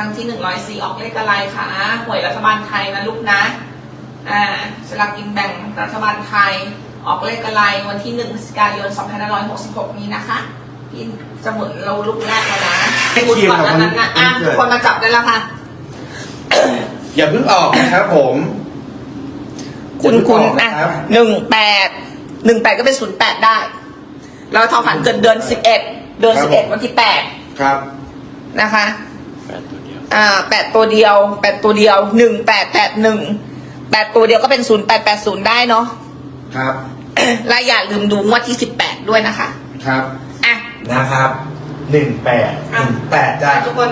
รั้งที่หนึ่งร้อยสี่ออกเลขอะไรคะหวยรัฐบาลไทยนะลูกนะ อ่าสลากกินแบ่งรัฐบาลไทยออกเลขอะไรวันที่หนึ่งพฤศจิกายนสองพันห้าร้อยหกสิบหกนี้นะคะพี่จะหมุนเราลูกแรกแล้วนะให้พูดคิวก่อนครับนั้นนะอะวันเกิดคนมาจับได้แล้วค่ะ อย่าเพิ่งออกนะครับผมคุณอย่าคุเพิ่ณงออกอะนะครับหนึ่งแปดหนึ่งแปดก็เป็นศูนย์แปดได้แล้วทอฝันเกิดเดือนสิบเอ็ดเดือนสิบเอ็ดวันที่แปดครับนะคะ อ่าแปดตัวเดียวแปดตัวเดียวหนึ่งแปดแปดหนึ่งแปดตัวเดียวก็เป็นศูนย์แปดแปดศูนย์ได้เนาะ ครับและอย่าลืมดูงวดที่สิบแปดด้วยนะคะ ครับอะ นะครับหนึ่งแปดหนึ่งแปดได้ทุกคน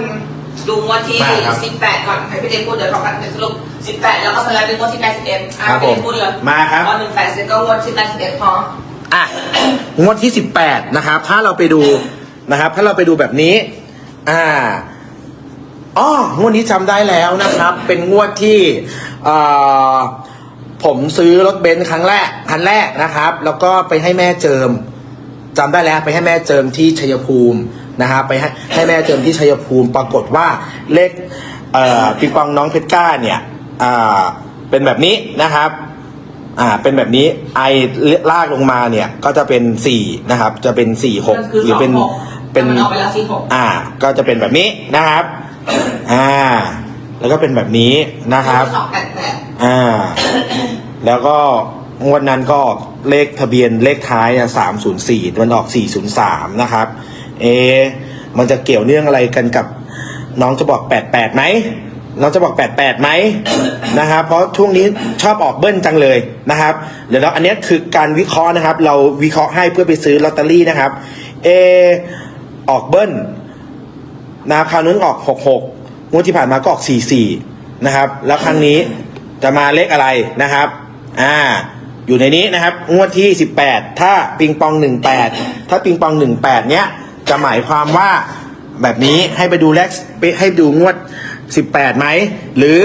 ดูงวดที่มาครับสิบแปดก่อน ให้พี่เด็กพูดเดี๋ยวเรากันสรุปสิบแปดแล้วก็สไลด์เป็นงวดที่แปดสิบเอ็ดอะครับพี่เด็กผมพูดเลยมาครับ พอหนึ่งแปดเสร็จก็งวดที่แปดสิบเอ็ดพอ อะ งวดที่สิบแปดนะครับ ถ้าเราไปดูนะครับ ถ้าเราไปดูแบบนี้ อ่าอ๋อ งวดนี้จำได้แล้วนะครับ เป็นงวดที่เอ่อผมซื้อรถเบนซ์ครั้งแรกคันแรกนะครับ แล้วก็ไปให้แม่เจิมจำได้แล้วไปให้แม่เจิมที่ชัยภูมินะครับไปให้ให้แม่เจิมที่ชัยภูมิปรากฏว่าเลขเอ่อปิงปองน้องเพชรก้าเนี่ยอ่าเป็นแบบนี้นะครับอ่าเป็นแบบนี้ไอลากลงมาเนี่ยก็จะเป็นสี่นะครับ จะเป็นสี่หกมันคือหรือเป็นสองหกเป็นแต่มันเอาไปแล้วสี่หกอ่า ก็จะเป็นแบบนี้นะครับ อ่า แล้วก็เป็นแบบนี้นะครับ สองแปดแปดอ่า แล้วก็งวดนั้นก็เลขทะเบียนเลขท้ายสามศูนย์สี่มันออกสี่ศูนย์สามนะครับ เอะมันจะเกี่ยวเนื่องอะไรกันกับน้องจะบอกแปดแปดไหม น้องจะบอกแปดแปดไหม นะครับ เพราะช่วงนี้ชอบออกเบิ้ลจังเลยนะครับ เดี๋ยวเราอันเนี้ยคือการวิเคราะห์นะครับ เราวิเคราะห์ให้เพื่อไปซื้อลอตเตอรี่นะครับ เอออกเบิ้ลนะครับคราวนู้นออก66 งวดที่ผ่านมาก็ออก 44 นะครับ แล้วครั้งนี้จะมาเลขอะไรนะครับ อ่า อยู่ในนี้นะครับ งวดที่ 18 ถ้าปิงปอง 18 ถ้าปิงปอง 18 เนี้ยจะหมายความว่าแบบนี้ให้ไปดูเลขให้ดูงวด 18ไหมหรือ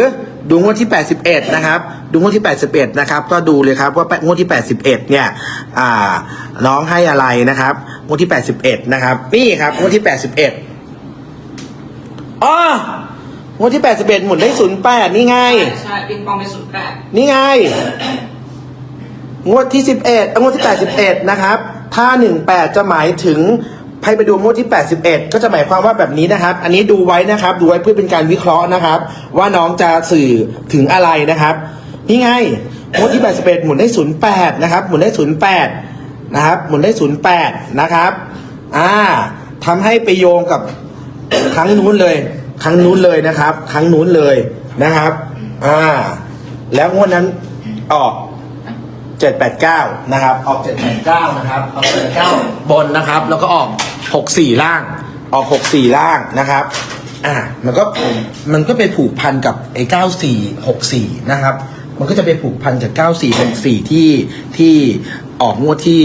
ดูงวดที่ 81 นะครับ ดูงวดที่ 81 นะครับ ก็ดูเลยครับว่างวดที่ 81 เนี่ยอ่าน้องให้อะไรนะครับงวดที่ 81 นะครับ นี่ครับงวดที่ 81อ๋อ งวดที่81หมุนได้08นี่ไง ใช่ปิงปองเป็นศูนย์แปดนี่ไง งวดที่11เอ้ยงวดที่81นะครับ ถ้า18จะหมายถึงให้ไปดูงวดที่ 81 ก็จะหมายความว่าแบบนี้นะครับ อันนี้ดูไว้นะครับ ดูไว้เพื่อเป็นการวิเคราะห์นะครับ ว่าน้องจะสื่อถึงอะไรนะครับ นี่ไงงวดที่ 81 หมุนได้ 08 นะครับ หมุนได้ 08 นะครับ หมุนได้ 08 นะครับ อ่าทำให้ไปโยงกับครั้งนู้นเลย ครั้งนู้นเลยนะครับ ครั้งนู้นเลยนะครับ อ่า แล้วงวดนั้นออกเจ็ดแปดเก้านะครับ ออกเจ็ดแปดเก้านะครับออกเจ็ดเก้าบนนะครับ แล้วก็ออกหกสี่ล่าง ออกหกสี่ล่างนะครับ อ่า มันก็มันก็ไปผูกพันกับไอ้เก้าสี่หกสี่นะครับ มันก็จะไปผูกพันจากเก้าสี่หกสี่ที่ที่ออกงวดที่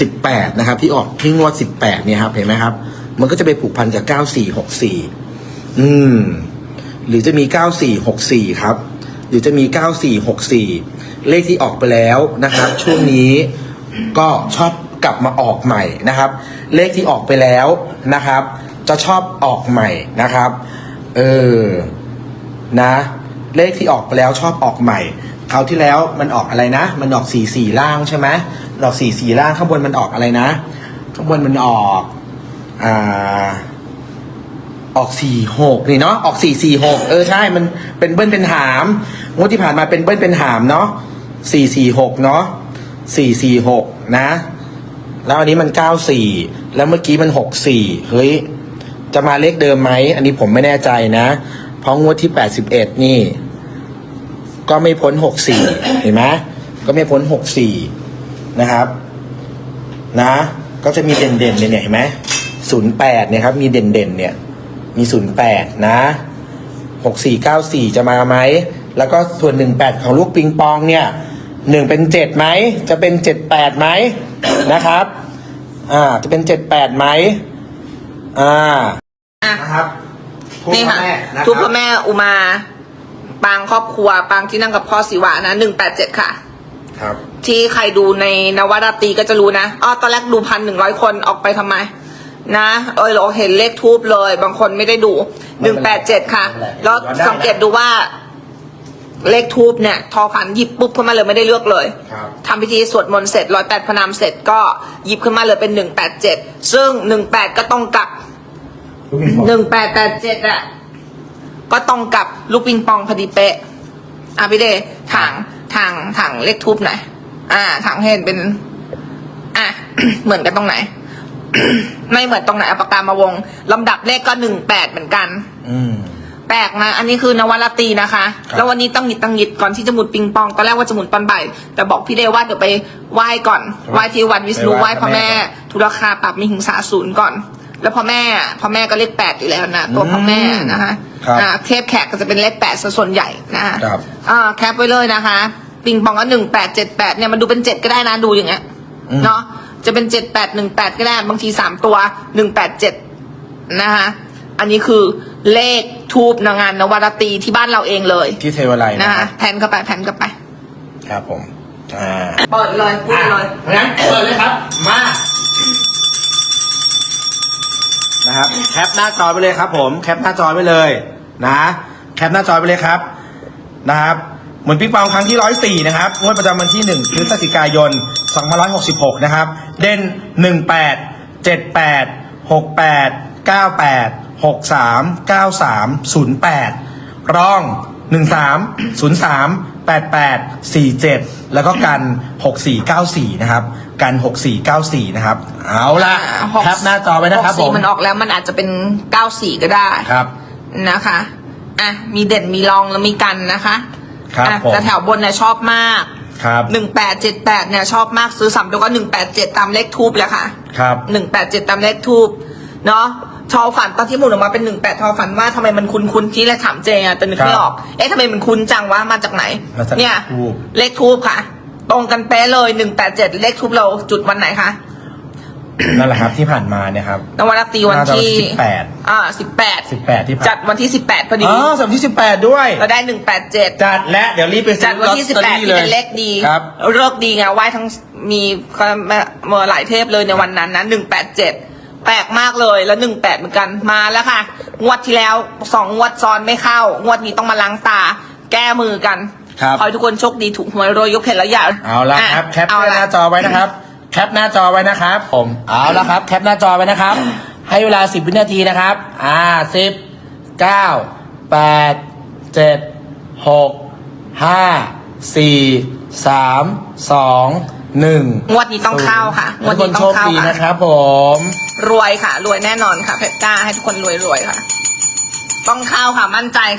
สิบแปดนะครับ ที่ออกที่งวดสิบแปดเนี่ยครับเห็นไหมครับ มันก็จะไปผูกพันกับเก้าสี่หกสี่ อืม หรือจะมี9464ครับ หรือจะมี9464เลขที่ออกไปแล้วนะครับ ช่วงนี้ก็ชอบกลับมาออกใหม่นะครับ เลขที่ออกไปแล้วนะครับ จะชอบออกใหม่นะครับ เออนะ เลขที่ออกไปแล้วชอบออกใหม่คราวที่แล้วมันออกอะไรนะ มันออกสี่สี่ล่างใช่ไหมออกสี่สี่ล่างข้างบนมันออกอะไรนะ ข้างบนมันออกอ่า ออกสี่หกนี่เนาะออกสี่สี่หกเออใช่มันเป็นเบิ้ลเป็นหามงวดที่ผ่านมาเป็นเบิ้ลเป็นหามเนาะสี่สี่หกเนาะสี่สี่หกนะ แล้วอันนี้มันเก้าสี่แล้วเมื่อกี้มันหกสี่เฮ้ยจะมาเลขเดิมไหมอันนี้ผมไม่แน่ใจนะ เพราะงวดที่แปดสิบเอ็ดนี่ ก็ไม่พ้นหกสี่เห็นไหมก็ไม่พ้นหกสี่นะครับ นะ ก็จะมีเด่นเด่นๆเนี่ยเห็นไหมศูนย์แปดเนี่ยครับ มีเด่นเด่นๆเนี่ย มีศูนย์แปดนะหกสี่เก้าสี่จะมาไหม แล้วก็ส่วนหนึ่งแปดของลูกปิงปองเนี่ยหนึ่งเป็นเจ็ดไหม จะเป็นเจ็ดแปดไหมนะครับ อ่า จะเป็นเจ็ดแปดไหม อ่า อะ นะครับทุกนี่พ่อค่ะแม่นะคทุกรัพ่อบแม่อุมา ปางครอบครัว ปางที่นั่งกับพ่อศิวะนะหนึ่งแปดเจ็ดค่ะ ครับ ที่ใครดูในนวราตรีก็จะรู้นะอ๋อตอนแรกดูพันหนึ่งร้อยคนออกไปทำไม นะเออเราเห็นเลขทูบเลย บางคนไม่ได้ดูหนึ่งแปดเจ็ดค่ะ แล้วสังเกตดูว่า เลขทูบเนี่ย ทอฝันหยิบปุ๊บขึ้นมาเลยไม่ได้เลือกเลยครับ ทำพิธีสวดมนต์เสร็จร้อยแปดพระนามเสร็จก็หยิบขึ้นมาเลยเป็นหนึ่งแปดเจ็ดซึ่งหนึ่งแปดก็ต้องกับลูกปิงปองหนึ่งแปดแปดเจ็ดอะก็ตรงกับลูกปิงปองพอดีเป๊ะอะพี่เดย์ถางถางถางเลขทูบหน่อยอ่าถางเห็นเป็น อะ เหมือนกันตรงไหน ไม่เหมือนตรงไหนเอาปากกามาวงลำดับเลขก็หนึ่งแปดเหมือนกัน อืม แปลกนะ อันนี้คือนวราตรีนะคะ ครับ แล้ววันนี้ต้องหงิดตังหงิดก่อนที่จะหมุนปิงปอง ตอนแรกว่าจะหมุนตอนบ่าย แต่บอกพี่เดว่าเดี๋ยวไปไหว้ก่อน ไหว้ที่วันวิษณุไหว้พ่อแม่ทุรคาปรับมีหิงสาศูนย์ก่อน แล้วพ่อแม่พ่อแม่ก็เลขแปดอยู่แล้วนะ ตัวพ่อแม่นะคะครับอ่าเทพแขกก็จะเป็นเลขแปดซะส่วนใหญ่นะคะครับ อ่าแคปไว้เลยนะคะ ปิงปองก็หนึ่งแปดเจ็ดแปดเนี่ยมันดูเป็นเจ็ดก็ได้นะดูอย่างเงี้ย อืม เนาะ จะเป็นเจ็ดแปดหนึ่งแปดก็ได้ บางทีสามตัวหนึ่งแปดเจ็ดนะคะอันนี้คือเลขทูบนางานนวราตรีที่บ้านเราเองเลยที่เทวไลนะนะคะแผ่นเข้าไปแผ่นเข้าไป ครับผมอ่าเปิดเลยพูดเลยงั้นเปิดเลยครับ มานะครับแคปหน้าจอไปเลยครับ ผมแคปหน้าจอไปเลยนะแคปหน้าจอไปเลยครับนะครับเหมือนพี่ปองครั้งที่ร้อยสี่นะครับงวดประจำวันที่หนึ่งพฤศจิกายนสองพันร้อยหกสิบหกนะครับ เด่นหนึ่งแปดเจ็ดแปดหกแปดเก้าแปดหกสามเก้าสามศูนย์แปดร่องหนึ่งสามศูนย์สามแปดแปดสี่เจ็ดแล้วก็กันหกสี่เก้าสี่นะครับ กันหกสี่เก้าสี่นะครับ เอาละอ่าหกแคปหน้าจอไว้นะครับหกผสี่มมันออกแล้วมันอาจจะเป็นเก้าสี่ก็ได้ครับนะคะอะมีเด่นมีรองแล้วมีกันนะคะ ครับอะผมแต่แถวบนเนี่ยชอบมากครับหนึ่งแปดเจ็ดแปดเนี่ยชอบมากซื้อสามตัวก็หนึ่งแปดเจ็ดตามเลขทูบเลยค่ะครับ หนึ่งแปดเจ็ดตามเลขทูบเนาะทอฝันตอนที่หมุนออกมาเป็นหนึ่งแปดทอฝันว่าทำไมมันคุ้นคุ้นๆที่แรกถามเจอะแต่นึกไม่ออกเอ๊ะทำไมมันคุ้นจังวะมาจากไหน มาจากเนี่ย ทูบเลขทูบค่ะ ตรงกันเป๊ะเลยหนึ่งแปดเจ็ดเลขทูบเราจุดวันไหนคะ นั่นแหละครับที่ผ่านมาเนี่ยครับนวันตรีวันที่น่าจะวันที่18อ่าสิบแปดสิบแปดที่ผ่านจัดวันที่สิบแปดพอดีอ๋อสามที่สิบแปดด้วยเราได้หนึ่งแปดเจ็ดจัดและเดี๋ยวรีบไปซื้อจัดวันที่สิบลอตแปตอดรี่ที่เป็นเลขดีครับเลิกดีไงไหว้ทั้งมีเมื่อหลายเทพเลยในวันนั้นนะหนึ่งแปดเจ็ดแปลกมากเลยแล้วหนึ่งแปดเหมือนกันมาแล้วค่ะ งวดที่แล้วสองงวดซ้อนไม่เข้า งวดนี้ต้องมาล้างตา แก้มือกันครับขอให้ทุกคนโชคดีถูกหวยรวยยกเพลแล้วอย่าเอาละครับแคปเอาหละน้าจอไว้นะครับ แคปหน้าจอไว้นะครับ ผมเอาละครับ แคปหน้าจอไว้นะครับ ให้เวลาสิบวินาทีนะครับ อ่าสิบเก้าแปดเจ็ดหกห้าสี่สามสองหนึ่งงวดนี้ต้องเข้าค่ะงวดทุกคนี้นต้โชองคเข้าดีค่ะ นะครับ ผม รวยค่ะ รวยแน่นอนค่ะ เพชรกล้าให้ทุกคนรวยรวยๆค่ะ ต้องเข้าค่ะมั่นใจค่ะ